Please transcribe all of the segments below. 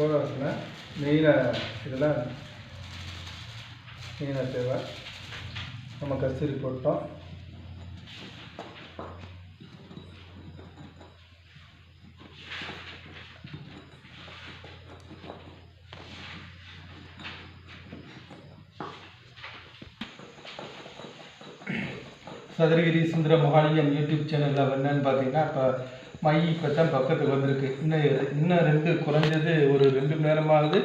கோவாசில் மெயினாக இதில் மெயினாக தேவை. நம்ம கஸ்தூரி போட்டோம். சதுரகிரி சுந்தர மகாலிங்கம் யூடியூப் சேனலில் என்னன்னு பார்த்தீங்கன்னா இப்போ மை இப்போ தான் பக்கத்துக்கு வந்திருக்கு. இன்னும் இன்னும் ரெண்டு குறைஞ்சது ஒரு ரெண்டு மணி நேரமாவது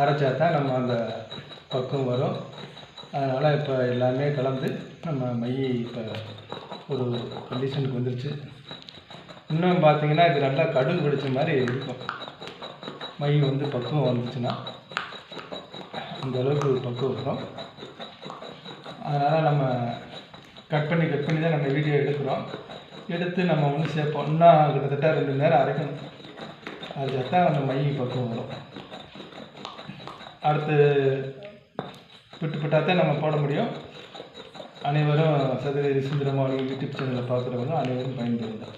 அரைச்சா தான் நம்ம அந்த பக்கம் வரும். அதனால் இப்போ எல்லாமே கலந்து நம்ம மை இப்போ ஒரு கண்டிஷனுக்கு வந்துருச்சு. இன்னும் பார்த்தீங்கன்னா இது நல்லா கடுகு பிடிச்ச மாதிரி இருக்கும். மை வந்து பக்குவம் வந்துச்சுன்னா இந்த அளவுக்கு பக்குவம் வரும். அதனால் நம்ம கட் பண்ணி கட் பண்ணி தான் நம்ம வீடியோ எடுக்கிறோம். எடுத்து நம்ம ஒன்று சேர்ப்போம் இன்னும் கிட்டத்தட்ட ரெண்டு மணி நேரம் அரைக்கணும். அது தான் அந்த மை பக்கம் வரும் அடுத்து விட்டு விட்டால் தான் நம்ம போட முடியும். அனைவரும் சதுரகிரி சுந்தரமாவளி யூடியூப் சேனலை பார்க்குறவங்க அனைவரும் பயன்பெறுங்க